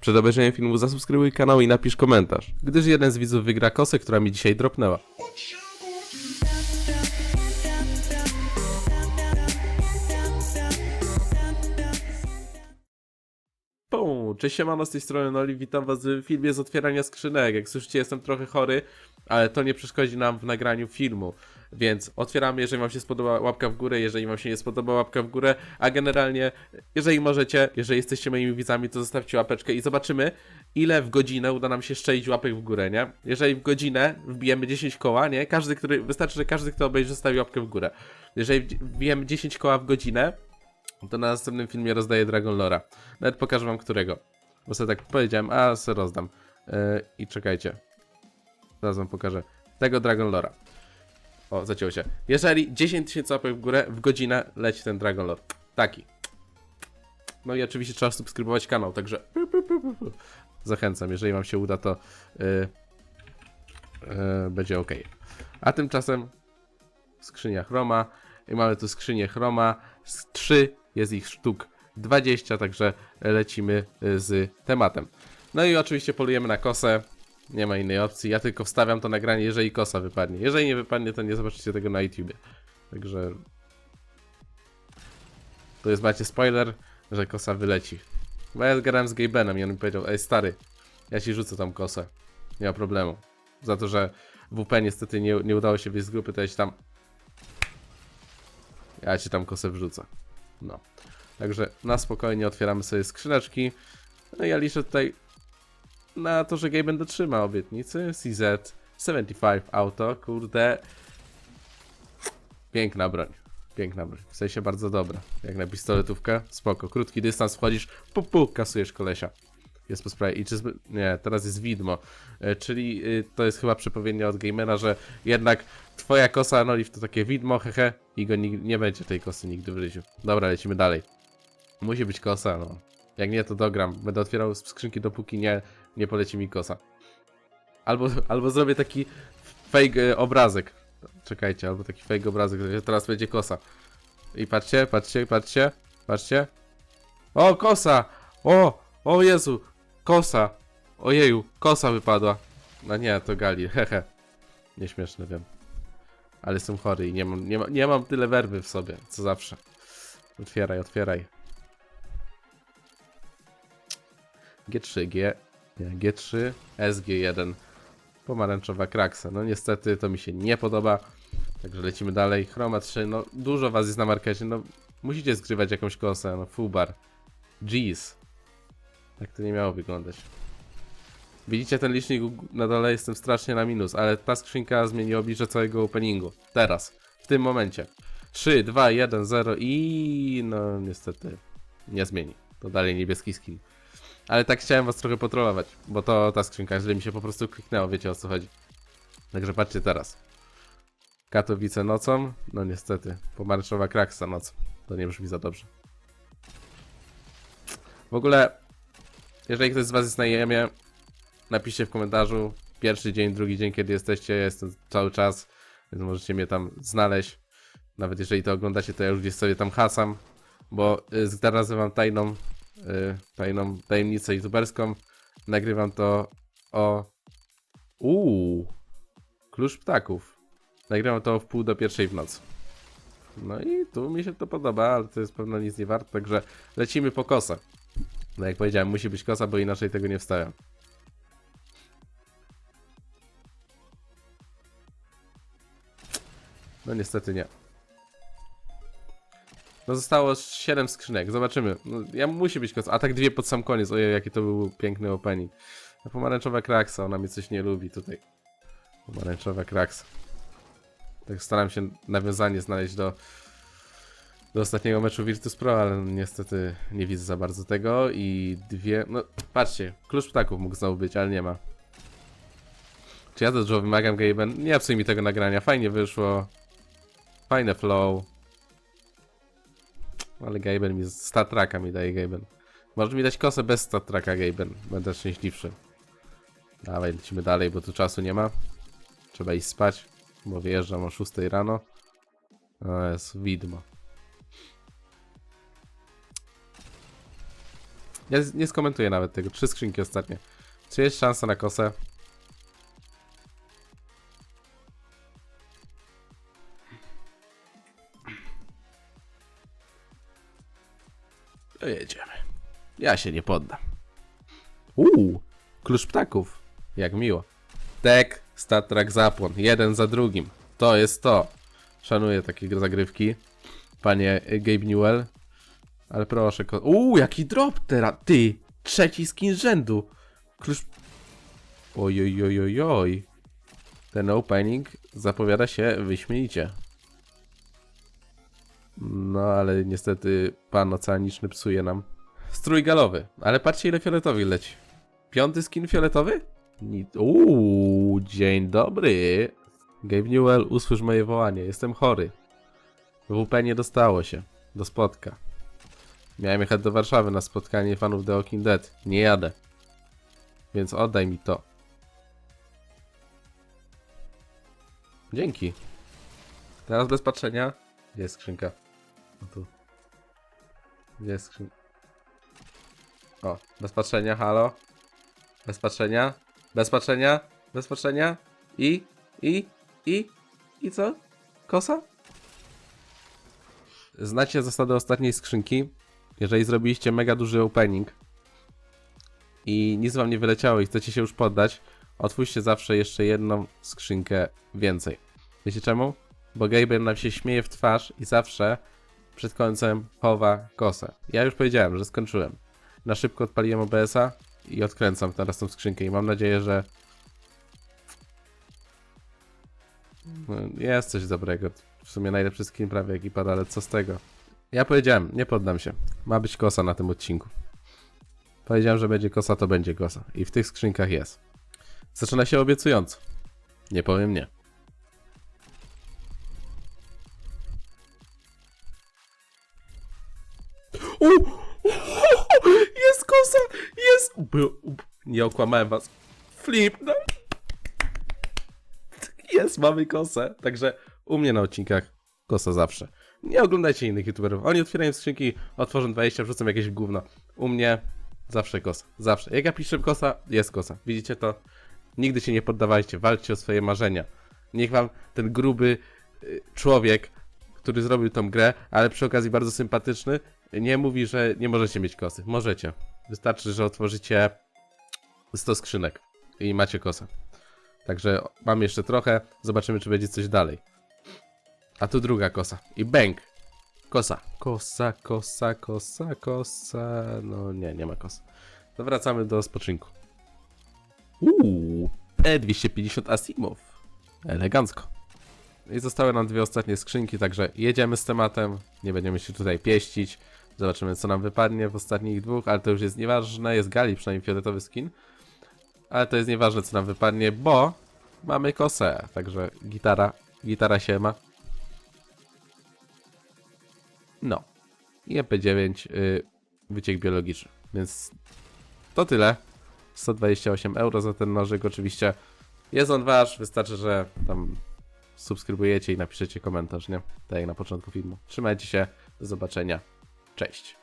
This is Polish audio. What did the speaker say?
Przed obejrzeniem filmu zasubskrybuj kanał i napisz komentarz, gdyż jeden z widzów wygra kosę, która mi dzisiaj dropnęła. Pum, cześć siemano, z tej strony Noli, witam was w filmie z otwierania skrzynek. Jak słyszycie, jestem trochę chory, ale to nie przeszkodzi nam w nagraniu filmu. Więc otwieramy, jeżeli wam się spodoba łapka w górę, jeżeli wam się nie spodoba łapka w górę, a generalnie, jeżeli możecie, jeżeli jesteście moimi widzami, to zostawcie łapeczkę i zobaczymy, ile w godzinę uda nam się szczelić łapek w górę, nie? Jeżeli w godzinę wbijemy 10 koła, nie? Każdy, który, wystarczy, że każdy, kto obejrzy, zostawi łapkę w górę. Jeżeli wbijemy 10 koła w godzinę, to na następnym filmie rozdaję Dragon Lora. Nawet pokażę wam którego. Bo sobie tak powiedziałem, a se rozdam. Yy, I czekajcie. Zaraz wam pokażę. Tego Dragon Lora. O, zacięło się. Jeżeli 10 tysięcy łapek w górę w godzinę leci ten Dragon Lord. Taki. No i oczywiście trzeba subskrybować kanał, także zachęcam. Jeżeli wam się uda, to yy, yy, będzie ok. A tymczasem skrzynia chroma. I mamy tu skrzynię chroma. Z 3 jest ich sztuk 20, także lecimy y, z tematem. No i oczywiście polujemy na kosę. Nie ma innej opcji. Ja tylko wstawiam to nagranie, jeżeli kosa wypadnie. Jeżeli nie wypadnie, to nie zobaczycie tego na YouTubie. Także. To jest macie spoiler, że kosa wyleci. Bo ja grałem z Gabenem i on mi powiedział: Ej, stary, ja ci rzucę tam kosę. Nie ma problemu. Za to, że WP niestety nie, nie udało się wyjść z grupy, to ja ci tam ja ci tam kosę wrzucę. No. Także na spokojnie otwieramy sobie skrzyneczki. No ja liczę tutaj na to, że Gaben dotrzyma obietnicy. CZ 75 auto, kurde. Piękna broń. Piękna broń. W sensie bardzo dobra. Jak na pistoletówkę, spoko. Krótki dystans wchodzisz, pu, pu kasujesz kolesia. Jest po sprawie. I czy zby... Nie, teraz jest widmo. E, czyli y, to jest chyba przepowiednia od gamera, że jednak twoja kosa Anoliv to takie widmo, hehe, i go nig- nie będzie tej kosy nigdy w życiu. Dobra, lecimy dalej. Musi być kosa, no. Jak nie, to dogram. Będę otwierał skrzynki, dopóki nie, nie poleci mi kosa. Albo, albo zrobię taki fake e, obrazek. Czekajcie, albo taki fake obrazek, że teraz będzie kosa. I patrzcie, patrzcie, patrzcie, patrzcie. O, kosa! O, o Jezu, kosa. Ojeju, kosa wypadła. No nie, to Gali, hehe. Nieśmieszne, wiem. Ale jestem chory i nie mam, nie, ma, nie mam tyle werby w sobie, co zawsze. Otwieraj, otwieraj. G3, G, nie, G3, SG1. Pomarańczowa kraksa. No niestety to mi się nie podoba. Także lecimy dalej. Chroma 3, no dużo was jest na markecie, no musicie zgrywać jakąś kosę, no fubar. Jeez. Tak to nie miało wyglądać. Widzicie ten licznik na dole, jestem strasznie na minus, ale ta skrzynka zmieni oblicze całego openingu. Teraz, w tym momencie. 3, 2, 1, 0 i no niestety nie zmieni. To dalej niebieski skin. Ale tak chciałem was trochę potrolować, bo to ta skrzynka źle mi się po prostu kliknęło, wiecie o co chodzi. Także patrzcie teraz. Katowice nocą, no niestety. Pomarańczowa kraksa nocą. To nie brzmi za dobrze. W ogóle, jeżeli ktoś z Was jest na IEM-ie, napiszcie w komentarzu pierwszy dzień, drugi dzień, kiedy jesteście. Ja jestem cały czas, więc możecie mnie tam znaleźć. Nawet jeżeli to oglądacie, to ja już gdzieś sobie tam hasam, bo y, teraz mam tajną, tajną tajemnicę youtuberską. Nagrywam to o. Uuu, klucz ptaków. Nagrywam to w pół do pierwszej w nocy. No i tu mi się to podoba, ale to jest pewno nic nie warte, także lecimy po kosę. No jak powiedziałem, musi być kosa, bo inaczej tego nie wstawiam. No niestety nie. No zostało 7 skrzynek, zobaczymy. No, ja musi być kosa, a tak dwie pod sam koniec. Ojej, jaki to był piękny opening. No, pomarańczowa kraksa, ona mnie coś nie lubi tutaj. Pomarańczowa kraksa. Tak staram się nawiązanie znaleźć do, do ostatniego meczu Virtus Pro, ale niestety nie widzę za bardzo tego i dwie, no patrzcie, klucz ptaków mógł znowu być, ale nie ma. Czy ja dużo wymagam Gaben? Nie psuj mi tego nagrania, fajnie wyszło. Fajne flow. Ale Gaben mi stat tracka mi daje Gaben. Możesz mi dać kosę bez stat tracka Gaben, będę szczęśliwszy. Dawaj, lecimy dalej, bo tu czasu nie ma. Trzeba iść spać, bo wyjeżdżam o 6 rano. O, jest widmo. Ja nie skomentuję nawet tego. Trzy skrzynki ostatnie. Czy jest szansa na kosę? To jedziemy. Ja się nie poddam. Uuu, klucz ptaków. Jak miło. Tek, statrak, zapłon. Jeden za drugim. To jest to. Szanuję takie zagrywki. Panie Gabe Newell. Ale proszę. Uuu, jaki drop teraz. Ty, trzeci skin rzędu. Klucz... Oj, oj, oj, oj, oj. Ten opening zapowiada się wyśmienicie. No, ale niestety pan oceaniczny psuje nam. Strój galowy, ale patrzcie ile fioletowy leci. Piąty skin fioletowy? Ni- Uuu, dzień dobry. Gabe Newell, usłysz moje wołanie, jestem chory. WP nie dostało się, do spotka. Miałem jechać do Warszawy na spotkanie fanów The Walking Dead. Nie jadę. Więc oddaj mi to. Dzięki. Teraz bez patrzenia. Jest skrzynka? O tu. Gdzie jest skrzynka? O, bez patrzenia, halo. Bez patrzenia. Bez patrzenia. Bez patrzenia. I, i, i, i co? Kosa? Znacie zasady ostatniej skrzynki. Jeżeli zrobiliście mega duży opening i nic wam nie wyleciało i chcecie się już poddać, otwórzcie zawsze jeszcze jedną skrzynkę więcej. Wiecie czemu? Bo Gabriel nam się śmieje w twarz i zawsze przed końcem chowa kosę. Ja już powiedziałem, że skończyłem. Na szybko odpaliłem OBS-a i odkręcam teraz tą skrzynkę i mam nadzieję, że no, jest coś dobrego. W sumie najlepszy skin prawie jaki pada, ale co z tego? Ja powiedziałem, nie poddam się. Ma być kosa na tym odcinku. Powiedziałem, że będzie kosa, to będzie kosa. I w tych skrzynkach jest. Zaczyna się obiecująco. Nie powiem nie. U! Jest kosa! Jest! Nie okłamałem was. Flip! No. Jest, mamy kosę. Także u mnie na odcinkach kosa zawsze. Nie oglądajcie innych youtuberów. Oni otwierają skrzynki, otworzą 20, wrzucą jakieś gówno. U mnie zawsze kosa. Zawsze. Jak ja piszę kosa, jest kosa. Widzicie to? Nigdy się nie poddawajcie. Walczcie o swoje marzenia. Niech wam ten gruby y, człowiek, który zrobił tą grę, ale przy okazji bardzo sympatyczny, nie mówi, że nie możecie mieć kosy. Możecie. Wystarczy, że otworzycie 100 skrzynek i macie kosę. Także mam jeszcze trochę. Zobaczymy, czy będzie coś dalej. A tu druga kosa. I bang! Kosa. Kosa, kosa, kosa, kosa. No nie, nie ma kosy. To wracamy do spoczynku. Uuu, E250 Asimov. Elegancko. I zostały nam dwie ostatnie skrzynki, także jedziemy z tematem. Nie będziemy się tutaj pieścić. Zobaczymy, co nam wypadnie w ostatnich dwóch, ale to już jest nieważne. Jest Gali, przynajmniej fioletowy skin. Ale to jest nieważne, co nam wypadnie, bo mamy kosę. Także gitara, gitara się ma. No. I MP9 y, wyciek biologiczny. Więc to tyle. 128 euro za ten nożyk. Oczywiście jest on wasz. Wystarczy, że tam subskrybujecie i napiszecie komentarz, nie? Tak jak na początku filmu. Trzymajcie się. Do zobaczenia. Cześć.